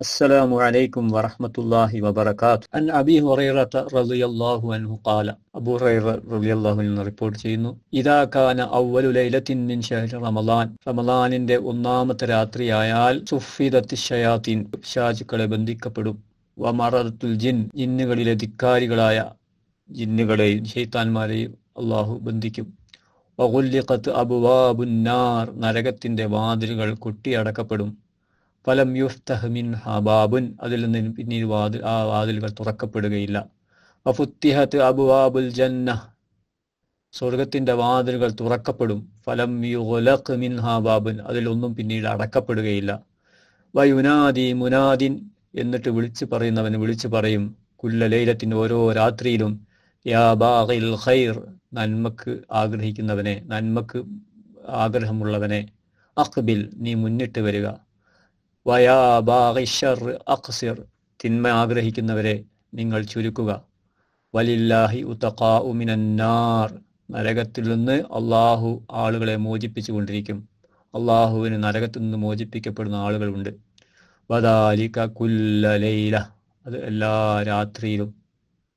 السلام عليكم ورحمة الله وبركاته عن أبي هريرة رضي الله عنه قال أبو هريرة رضي الله عنه report ചെയ്യുന്നു ഇതാ കാന അവലു ലൈലത്തിൻ മിൻ ഷഹ്രി റമളാൻ റമളാനിന്റെ ഒന്നാമത്തെ രാത്രിയായാൽ സുഫിദത്തി ഷയാത്തിൻ ഷാജുക്കളെ ബന്ധിക്കപ്പെടും വമറത്തുൽ ജിൻ ജിന്നുകളിലെ ധിക്കാരികളായ ജിന്നുകളെയും ഷെയ്ത്താന്മാരെയും അള്ളാഹു ബന്ധിക്കും വകുല്ലിഖത്ത് അബുവാബുന്നാർ നരകത്തിന്റെ വാതിലുകൾ കൊട്ടിയടക്കപ്പെടും ഫലം യുഫ്തഹ്മിൻ ഹബാബുൻ അതിൽ നിന്ന് പിന്നീട് വാതിൽ ആ വാതിലുകൾ തുറക്കപ്പെടുകയില്ല. വഫുത്തിഹത്ത് ജന്ന സ്വർഗത്തിന്റെ വാതിലുകൾ തുറക്കപ്പെടും. ഫലം യുഗ്ലഖ് മിൻ ഹബാബുൻ അതിലൊന്നും പിന്നീട് അടക്കപ്പെടുകയില്ല. വയുനാദി മുനാദിൻ എന്നിട്ട് വിളിച്ചു പറയുന്നവൻ വിളിച്ചു പറയും കുല്ല ലൈലത്തിൻ ഓരോ രാത്രിയിലും യാ ഖൈർ. നന്മക്ക് ആഗ്രഹിക്കുന്നവനെ നന്മക്ക് ആഗ്രഹമുള്ളവനെ അഖ്ബിൽ നീ മുന്നിട്ട് വരിക. വയാ ബാഹിഷർ അക്സിർ തിന്മ ആഗ്രഹിക്കുന്നവരെ നിങ്ങൾ ചുരുക്കുക. വലില്ലാഹി ഉത്തഖാ മിനന്നാർ നരകത്തിൽ നിന്ന് അള്ളാഹു ആളുകളെ മോചിപ്പിച്ചു കൊണ്ടിരിക്കും അള്ളാഹുവിന് നരകത്തിൽ നിന്ന് മോചിപ്പിക്കപ്പെടുന്ന ആളുകളുണ്ട്. വദാലിക കുല്ല ലൈല അത് എല്ലാ രാത്രിയിലും